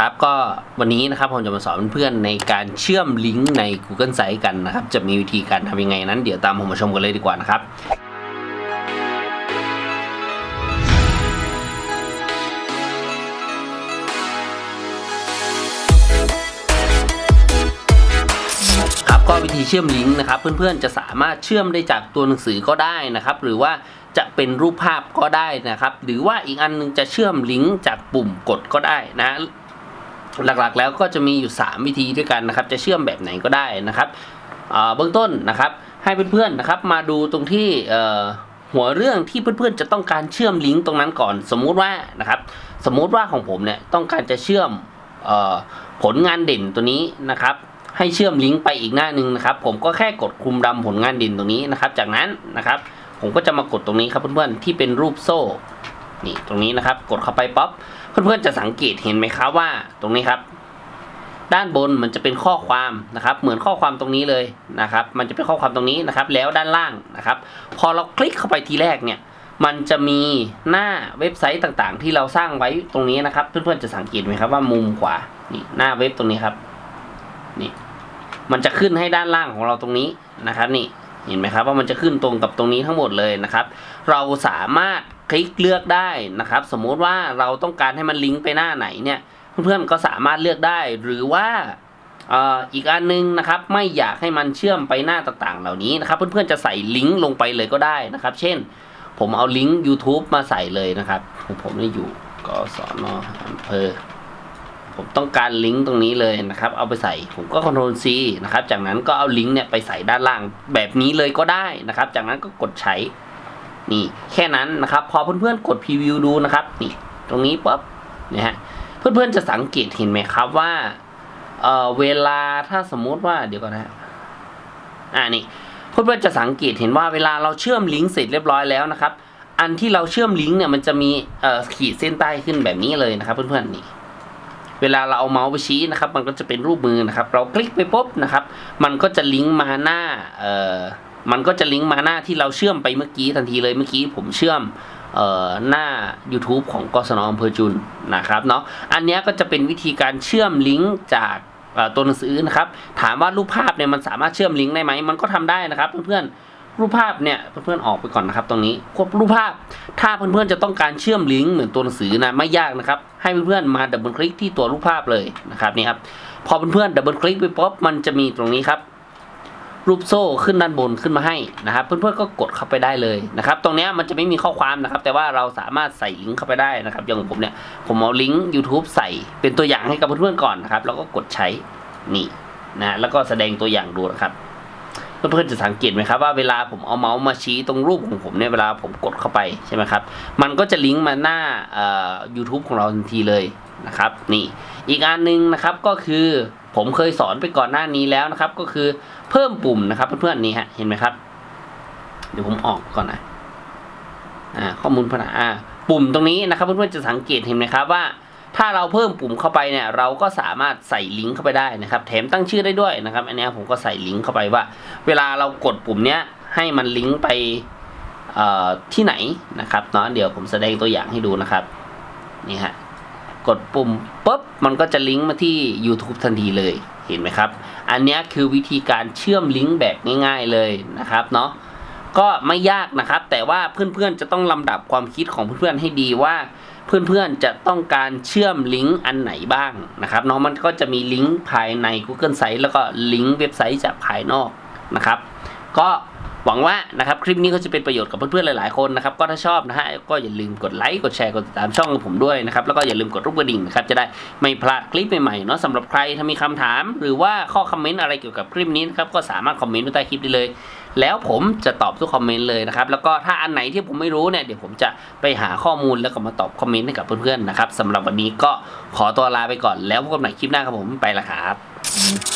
ครับก็วันนี้นะครับผมจะมาสอนเพื่อนๆในการเชื่อมลิงก์ใน Google Sites กันนะครับ จะมีวิธีการทำยังไงนั้น เดี๋ยวตามผมมาชมกันเลยดีกว่านะครับครับก็วิธีเชื่อมลิงก์นะครับ เพื่อนๆจะสามารถเชื่อมได้จากตัวหนังสือก็ได้นะครับ หรือว่าจะเป็นรูปภาพก็ได้นะครับ หรือว่าอีกอันหนึงจะเชื่อมลิงก์จากปุ่มกดก็ได้นะ หลักๆแล้วก็จะมีอยู่ 3 วิธีด้วยกันนะครับ จะเชื่อมแบบไหนก็ได้นะครับเบื้องต้นนะครับ ให้เพื่อนๆนะครับ มาดูตรงที่หัวเรื่องที่เพื่อนๆจะต้องการเชื่อมลิงก์ตรงนั้นก่อน สมมุติว่านะครับ สมมุติว่าของผมเนี่ยต้องการจะเชื่อมออผลงานเด่นตัวนี้นะครับ ให้เชื่อมลิงก์ไปอีกหน้าหนึ่งนะครับ ผมก็แค่กดคลุมดำผลงานเด่นตรงนี้นะครับ จากนั้นนะครับ ผมก็จะมากดตรงนี้ครับเพื่อนๆที่เป็นรูปโซ่ นี่ตรงนี้นะครับ กดเข้าไปป๊อปเพื่อนๆจะสังเกตเห็นไหมครับว่า ตรงนี้ครับ ด้านบนมันจะเป็นข้อความนะครับ เหมือนข้อความตรงนี้เลยนะครับ มันจะเป็นข้อความตรงนี้นะครับ แล้วด้านล่างนะครับ พอเราคลิกเข้าไปทีแรกเนี่ยมันจะมีหน้าเว็บไซต์ต่างๆ ที่เราสร้างไว้ตรงนี้นะครับ เพื่อนๆจะสังเกตไหมครับว่ามุมขวานี่หน้าเว็บตรงนี้ครับนี่มันจะขึ้นให้ด้านล่างของเราตรงนี้นะครับ นี่เห็นไหมครับว่ามันจะขึ้นตรงกับตรงนี้ทั้งหมดเลยนะครับ เราสามารถ คลิกเลือกได้นะครับ สมมุติว่าเราต้องการให้มันลิงก์ไปหน้าไหนเนี่ยเพื่อนๆก็สามารถเลือกได้หรือว่าอีกอันนึงนะครับไม่อยากให้มันเชื่อมไปหน้าต่างๆ เหล่านี้นะครับเพื่อนๆจะใส่ลิงก์ลงไปเลยก็ได้นะครับ เช่น ผมเอาลิงก์ YouTube มาใส่เลยนะครับของผมนี่อยู่กศนอำเภอผมต้องการลิงก์ตรงนี้เลยนะครับ เอาไปใส่ผมก็ Ctrl C นะครับ จากนั้นก็เอาลิงก์เนี่ยไปใส่ด้านล่างแบบนี้เลยก็ได้นะครับ จากนั้นก็กดใช้ นี่แค่นั้นนะครับ พอเพื่อนๆกดพรีวิวดูนะครับนี่ตรงนี้ปุ๊บเนี่ยฮะเพื่อนๆจะสังเกตเห็นไหมครับว่าเออเวลาถ้าสมมุติว่าเดี๋ยวก่อนนะฮะอ่านี่เพื่อนๆจะสังเกตเห็นว่าเวลาเราเชื่อมลิงก์เสร็จเรียบร้อยแล้วนะครับ อันที่เราเชื่อมลิงก์เนี่ยมันจะมีเอ่อขีดเส้นใต้ขึ้นแบบนี้เลยนะครับ เพื่อนๆนี่เวลาเราเอาเมาส์ไปชี้นะครับ มันก็จะเป็นรูปมือนะครับ เราคลิกไปปุ๊บนะครับ มันก็จะลิงก์มาหน้าเอ่อ มันก็จะลิงก์มาหน้าที่เราเชื่อมไปเมื่อกี้ทันทีเลยเมื่อกี้ผมเชื่อมเอ่อหน้า YouTube ของกศนอำเภอจุนนะครับเนาะอันนี้ก็จะเป็นวิธีการเชื่อมลิงก์จากตัวหนังสือนะครับถามว่ารูปภาพเนี่ยมันสามารถเชื่อมลิงก์ได้ไหมมันก็ทำได้นะครับเพื่อนๆรูปภาพเนี่ยเพื่อนๆออกไปก่อนนะครับตรงนี้ควบรูปภาพ ถ้าเพื่อนๆจะต้องการเชื่อมลิงก์เหมือนตัวหนังสือนะไม่ยากนะครับให้เพื่อนๆมาดับเบิลคลิกที่ตัวรูปภาพเลยนะครับนี่ครับพอเพื่อนๆดับเบิลคลิกไปปุ๊บมันจะมีตรงนี้ครับ รูปโซ่ขึ้นด้านบนขึ้นมาให้นะครับ เพื่อนๆก็กดเข้าไปได้เลยนะครับ ตรงนี้มันจะไม่มีข้อความนะครับ แต่ว่าเราสามารถใส่ลิงก์เข้าไปได้นะครับ อย่างผมเนี่ยผมเอาลิงก์ YouTube ใส่เป็นตัวอย่างให้กับเพื่อนๆก่อนนะครับ แล้วก็กดใช้นี่นะแล้วก็แสดงตัวอย่างดูนะครับเพื่อนๆจะสังเกตไหมครับว่าเวลาผมเอาเมาส์มาชี้ตรงรูปของผมเนี่ยเวลาผมกดเข้าไปใช่ไหมครับ มันก็จะลิงก์มาหน้าเอ่อ YouTube ของเราทันทีเลยนะครับ นี่อีกอันหนึงนะครับก็คือ ผมเคยสอนไปก่อนหน้านี้แล้วนะครับ ก็คือเพิ่มปุ่มนะครับเพื่อนๆนี่ฮะเห็นไหมครับ เดี๋ยวผมออกก่อนนะอ่าข้อมูลพัฒนาอ่าปุ่มตรงนี้นะครับเพื่อนๆจะสังเกตเห็นไหมครับว่า ถ้าเราเพิ่มปุ่มเข้าไปเนี่ยเราก็สามารถใส่ลิงก์เข้าไปได้นะครับ แถมตั้งชื่อได้ด้วยนะครับ อันนี้ผมก็ใส่ลิงก์เข้าไปว่า เวลาเรากดปุ่มเนี้ยให้มันลิงก์ไปที่ไหนนะครับเนาะเดี๋ยวผมแสดงตัวอย่างให้ดูนะครับนี่ฮะ กดปุ่มปุ๊บมันก็จะลิงก์มาที่ YouTube ทันทีเลยเห็นไหมครับ อันนี้คือวิธีการเชื่อมลิงก์แบบง่าย ๆเลยนะครับเนาะก็ไม่ยากนะครับ แต่ว่าเพื่อนๆจะต้องลำดับความคิดของเพื่อนๆให้ดีว่า เพื่อนๆจะต้องการเชื่อมลิงก์อันไหนบ้างนะครับเนาะมันก็จะมีลิงก์ภายใน Google Site แล้วก็ลิงก์เว็บไซต์จากภายนอกนะครับ ก็ หวังว่านะครับคลิปนี้ก็จะเป็นประโยชน์กับเพื่อนๆหลายๆคนนะครับก็ถ้าชอบนะฮะก็อย่าลืมกดไลค์กดแชร์กดติดตามช่องของผมด้วยนะครับแล้วก็อย่าลืมกดรูปกระดิ่งนะครับจะได้ไม่พลาดคลิปใหม่ๆเนาะสำหรับใครถ้ามีคำถาม หรือว่าข้อคอมเมนต์อะไรเกี่ยวกับคลิปนี้นะครับก็สามารถคอมเมนต์ไว้ใต้คลิปได้เลย แล้วผมจะตอบทุกคอมเมนต์เลยนะครับแล้วก็ถ้าอันไหนที่ผมไม่รู้เนี่ยเดี๋ยวผมจะไปหาข้อมูลแล้วก็มาตอบคอมเมนต์ให้กับเพื่อนๆนะครับสำหรับวันนี้ก็ขอตัวลาไปก่อนแล้วพบกันใหม่คลิปหน้าครับผมไปละครับ